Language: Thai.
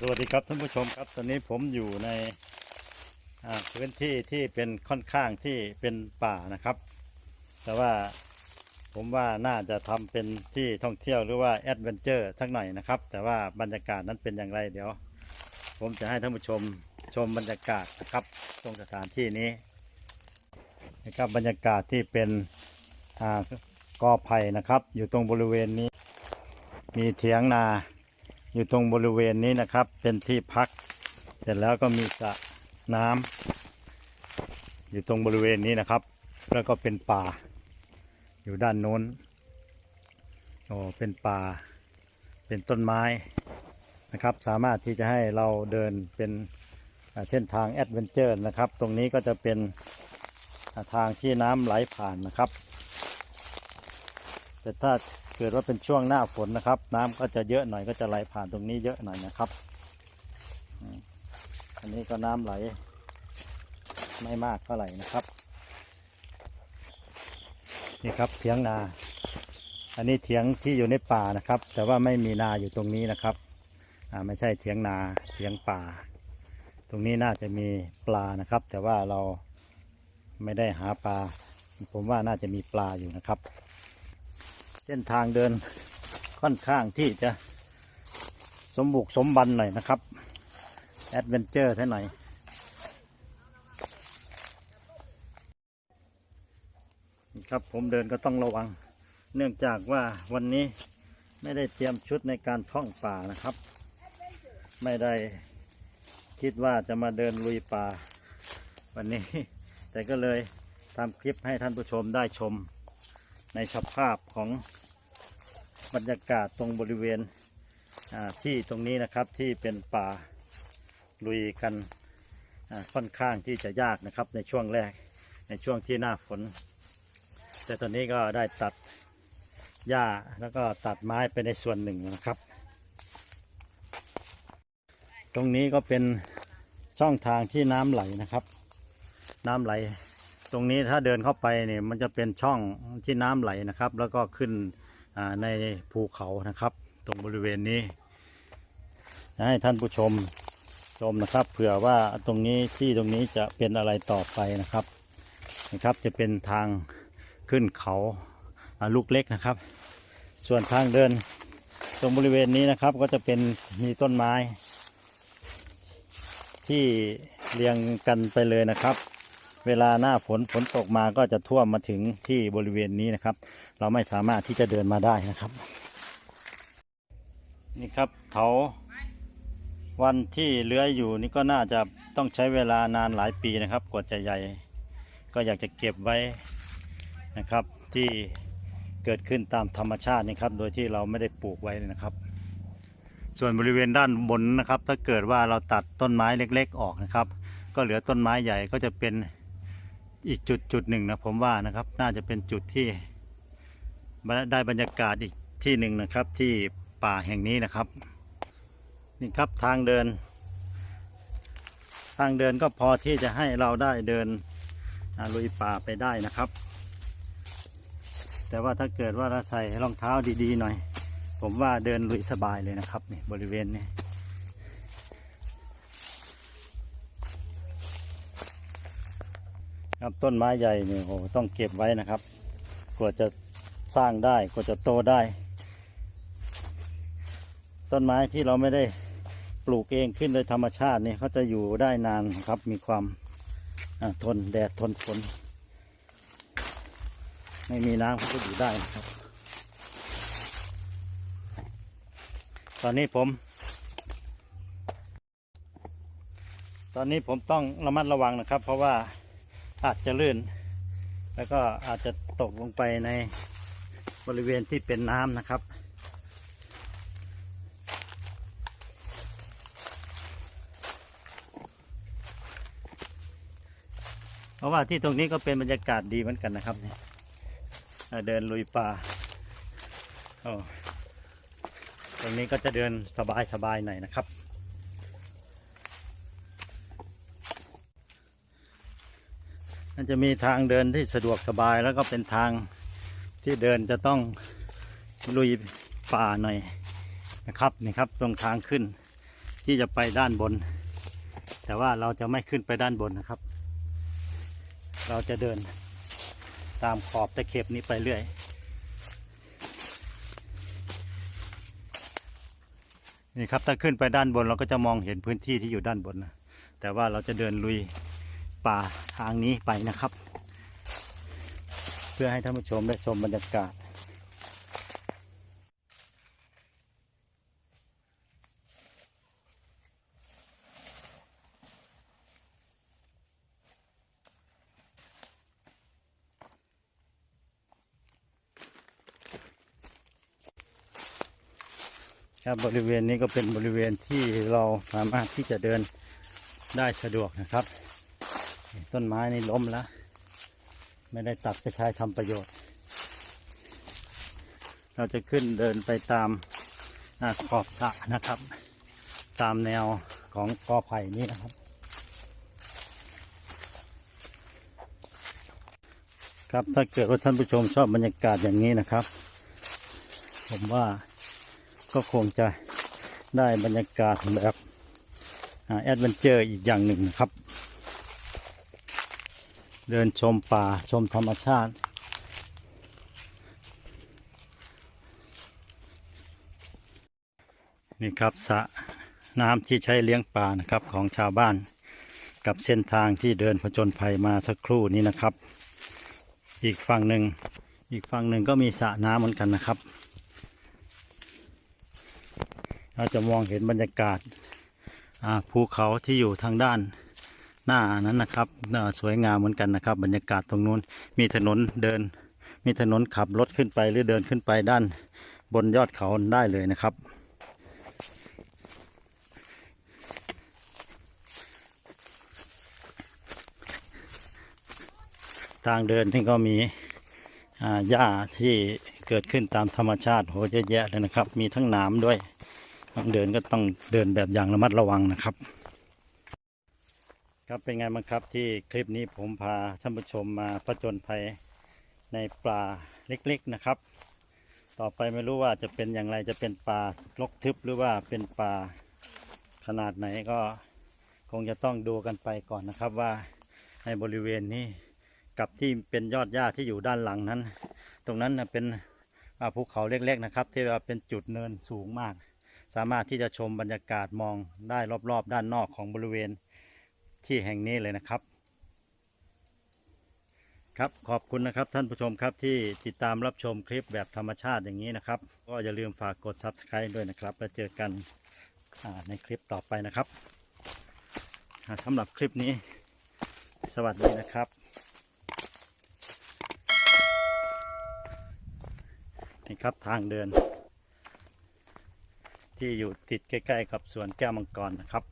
สวัสดีครับท่านผู้ชมครับ ตอนนี้ผมอยู่ในพื้นที่ที่เป็นค่อนข้างที่เป็นป่านะครับ แต่ว่าผมว่าน่าจะทำเป็นที่ท่องเที่ยวหรือว่าแอดเวนเจอร์สักหน่อยนะครับ แต่ว่าบรรยากาศนั้นเป็นอย่างไรเดี๋ยว ผมจะให้ท่านผู้ชมชมบรรยากาศนะครับตรงสถานที่นี้นะครับบรรยากาศที่เป็นอกอไผ่นะครับ อยู่ตรงบริเวณนี้ มีเถียงนา อยู่ตรงบริเวณนี้นะครับ เป็นที่พัก เสร็จแล้วก็มีสระน้ำอยู่ตรงบริเวณนี้นะครับ แล้วก็เป็นป่า อยู่ด้านโน้นโอ้เป็นป่า เป็นต้นไม้นะครับ สามารถที่จะให้เราเดินเป็นเส้นทางแอดเวนเจอร์นะครับ ตรงนี้ก็จะเป็นทางที่น้ำไหลผ่านนะครับ แต่ถ้า เกิดว่าเป็นช่วงหน้าฝนนะครับ น้ำก็จะเยอะหน่อยก็จะไหลผ่านตรงนี้เยอะหน่อยนะครับ อันนี้ก็น้ำไหล ไม่มากเท่าไหร่นะครับ นี่ครับเถียงนา อันนี้เถียงที่อยู่ในป่านะครับ แต่ว่าไม่มีนาอยู่ตรงนี้นะครับไม่ใช่เถียงนาเถียงป่า ตรงนี้น่าจะมีปลานะครับ แต่ว่าเราไม่ได้หาปลา ผมว่าน่าจะมีปลาอยู่นะครับ เส้นทางเดินค่อนข้างที่จะสมบุกสมบันหน่อยนะครับ แอดเวนเจอร์ท่าหน่อยนี่ครับผมเดินก็ต้องระวัง เนื่องจากว่าวันนี้ไม่ได้เตรียมชุดในการท่องป่านะครับ ไม่ได้คิดว่าจะมาเดินลุยป่า วันนี้ แต่ก็เลยทำคลิปให้ท่านผู้ชมได้ชม ในสภาพของบรรยากาศตรงบริเวณที่ตรงนี้นะครับที่เป็นป่าลุยกันค่อนข้างที่จะยากนะครับในช่วงแรกในช่วงที่หน้าฝน แต่ตอนนี้ก็ได้ตัดหญ้าแล้วก็ตัดไม้ไปในส่วนหนึ่งนะครับ ตรงนี้ก็เป็นช่องทางที่น้ำไหลนะครับ น้ำไหล ตรงนี้ถ้าเดินเข้าไปเนี่ยมันจะเป็นช่องที่น้ำไหลนะครับ แล้วก็ขึ้นในภูเขานะครับ ตรงบริเวณนี้ให้ท่านผู้ชมชมนะครับเผื่อว่าตรงนี้ที่ตรงนี้จะเป็นอะไรต่อไปนะครับนะครับจะเป็นทางขึ้นเขาลูกเล็กนะครับ ส่วนทางเดินตรงบริเวณนี้นะครับก็จะเป็นมีต้นไม้ ที่เรียงกันไปเลยนะครับ เวลาหน้าฝนฝนตกมาก็จะท่วมมาถึงที่บริเวณนี้นะครับ เราไม่สามารถที่จะเดินมาได้นะครับ นี่ครับเถาวันที่เลื้อยอยู่นี่ก็น่าจะต้องใช้เวลานานหลายปีนะครับ กว่าจะใหญ่ ก็อยากจะเก็บไว้นะครับที่เกิดขึ้นตามธรรมชาตินะครับ โดยที่เราไม่ได้ปลูกไว้นะครับ ส่วนบริเวณด้านบนนะครับ ถ้าเกิดว่าเราตัดต้นไม้เล็ก ๆ ออกนะครับ ก็เหลือต้นไม้ใหญ่ก็จะเป็น อีกจุดจุดหนึ่งนะผมว่านะครับ น่าจะเป็นจุดที่ได้บรรยากาศอีกที่หนึ่งนะครับที่ป่าแห่งนี้นะครับ นี่ครับทางเดิน ทางเดินก็พอที่จะให้เราได้เดินลุยป่าไปได้นะครับ แต่ว่าถ้าเกิดว่าเราใส่รองเท้าดีๆหน่อย ผมว่าเดินลุยสบายเลยนะครับนี่บริเวณนี้ ครับต้นไม้ใหญ่เนี่ยโหต้องเก็บไว้นะครับ กว่าจะสร้างได้กว่าจะโตได้ ต้นไม้ที่เราไม่ได้ปลูกเองขึ้นโดยธรรมชาติเนี่ยเขาจะอยู่ได้นานครับ มีความทนแดดทนฝนไม่มีน้ำเขาก็อยู่ได้นะครับ ตอนนี้ผม ตอนนี้ผมต้องระมัดระวังนะครับ เพราะว่า อาจจะลื่น แล้วก็อาจจะตกลงไปในบริเวณที่เป็นน้ำนะครับ เพราะว่าที่ตรงนี้ก็เป็นบรรยากาศดีเหมือนกันนะครับเดินลุยป่าตรงนี้ก็จะเดินสบายสบายๆหน่อยนะครับ มันจะมีทางเดินที่สะดวกสบายแล้วก็เป็นทางที่เดินจะต้องลุยป่าหน่อยนะครับนี่ครับตรงทางขึ้นที่จะไปด้านบน แต่ว่าเราจะไม่ขึ้นไปด้านบนนะครับ เราจะเดินตามขอบตะเข็บนี้ไปเรื่อย นี่ครับถ้าขึ้นไปด้านบนเราก็จะมองเห็นพื้นที่ที่อยู่ด้านบนนะแต่ว่าเราจะเดินลุย ป่าทางนี้ไปนะครับ เพื่อให้ท่านผู้ชมได้ชมบรรยากาศครับบริเวณนี้ก็เป็นบริเวณที่เราสามารถที่จะเดินได้สะดวกนะครับ ต้นไม้นี่ล้มแล้ว ไม่ได้ตัดไปใช้ทำประโยชน์ เราจะขึ้นเดินไปตามขอบสระนะครับ ตามแนวของกอไผ่นี้นะครับ ครับถ้าเกิดว่าท่านผู้ชมชอบบรรยากาศอย่างนี้นะครับ ผมว่าก็คงจะได้บรรยากาศแบบแอดเวนเจอร์อีกอย่างหนึ่งนะครับ เดินชมป่าชมธรรมชาติ นี่ครับสระน้ำที่ใช้เลี้ยงปลานะครับของชาวบ้าน กับเส้นทางที่เดินผจญภัยมาสักครู่นี้นะครับ อีกฝั่งหนึ่งอีกฝั่งหนึ่งก็มีสระน้ำเหมือนกันนะครับ เราจะมองเห็นบรรยากาศภูเขาที่อยู่ทางด้าน หน้านั้นนะครับสวยงามเหมือนกันนะครับ บรรยากาศตรงนู้นมีถนนเดิน มีถนนขับรถขึ้นไปหรือเดินขึ้นไปด้านบนยอดเขาได้เลยนะครับ ทางเดินนี่ก็มีหญ้าที่เกิดขึ้นตามธรรมชาติโหเยอะแยะเลยนะครับ มีทั้งหน้ำด้วยต้องเดินก็ต้องเดินแบบอย่างระมัดระวังนะครับ ครับเป็นไงบ้างครับที่คลิปนี้ผมพาท่านผู้ชมมาผจญภัยในป่าเล็กๆนะครับ ต่อไปไม่รู้ว่าจะเป็นอย่างไรจะเป็นป่ารกทึบหรือว่าเป็นป่าขนาดไหนก็คงจะต้องดูกันไปก่อนนะครับว่าในบริเวณนี้กับที่เป็นยอดหญ้าที่อยู่ด้านหลังนั้น ตรงนั้นเป็นภูเขาเล็กๆนะครับที่ว่าเป็นจุดเนินสูงมาก สามารถที่จะชมบรรยากาศมองได้รอบๆ ด้านนอกของบริเวณ ที่แห่งนี้เลยนะครับ ครับขอบคุณนะครับท่านผู้ชมครับที่ติดตามรับชมคลิปแบบธรรมชาติอย่างนี้นะครับ ก็อย่าลืมฝากกด subscribe ด้วยนะครับ แล้วเจอกันในคลิปต่อไปนะครับสำหรับคลิปนี้ สวัสดีนะครับนี่ครับทางเดิน ที่อยู่ติดใกล้ ๆ กับสวนแก้วมังกรนะครับ